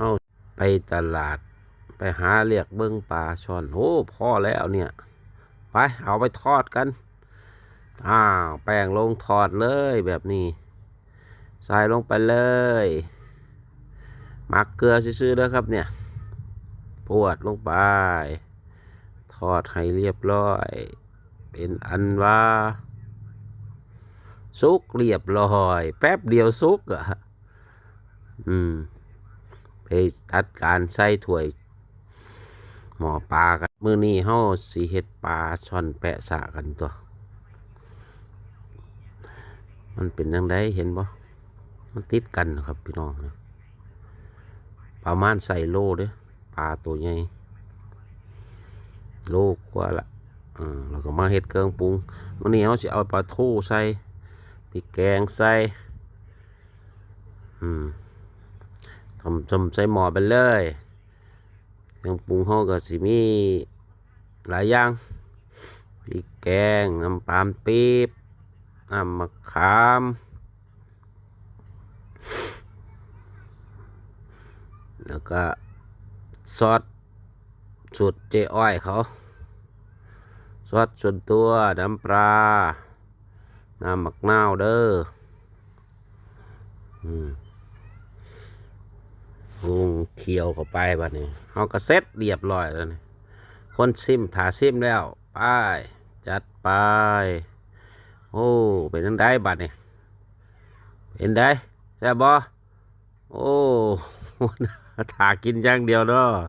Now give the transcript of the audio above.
เฮาไปตลาด ไปหาเรียกเบิ้งปลาช่อนโอ้พ่อแล้วเนี่ย ไปเอาไปทอดกัน อ้าวแป้งลงทอดเลยแบบนี้ ใส่ลงไปเลยหมักเกลือซื้อๆเด้อครับเนี่ยปวดลงไป ทอดให้เรียบร้อย เป็นอันว่าสุกเรียบร้อย แป๊บเดียวสุกอะ อืม ไปจัดการใส่ถ้วยหมอปลากันมือนี้เฮาสีเฮ็ดปลาช่อนแปะสะกันตัว มันเป็นยังไงเห็นบ่มันติดกันนะครับพี่น้องนะประมาณใส่โลเด้อปลาตัวใหญ่โลกว่าละอ่าแล้วก็มาเฮ็ดเครื่องปรุงวันนี้เขาจะเอาปลาทูใส่พริกแกงใส่อืม ทำทำใส่หม้อไปเลยเครื่องปรุงเขาก็สิมีหลายอย่างพริกแกงน้ำปลาปี๊บน้ำมะขามแล้วก็ซอสสูตรเจอ้อยเขาซอสส่วนตัว น้ำปลา น้ำหมักนาวเด้อ อืม ปรุงเคี่ยวเข้าไปบัดนี้เขาก็เซ็ตเรียบร้อยแล้วนี่คนซิมถาซิมแล้วไปจัดไปโอ้เป็นจังได้บัดนี่เป็นได้แซ่บบ่โอ้ถากินอย่างเดียวเนาะ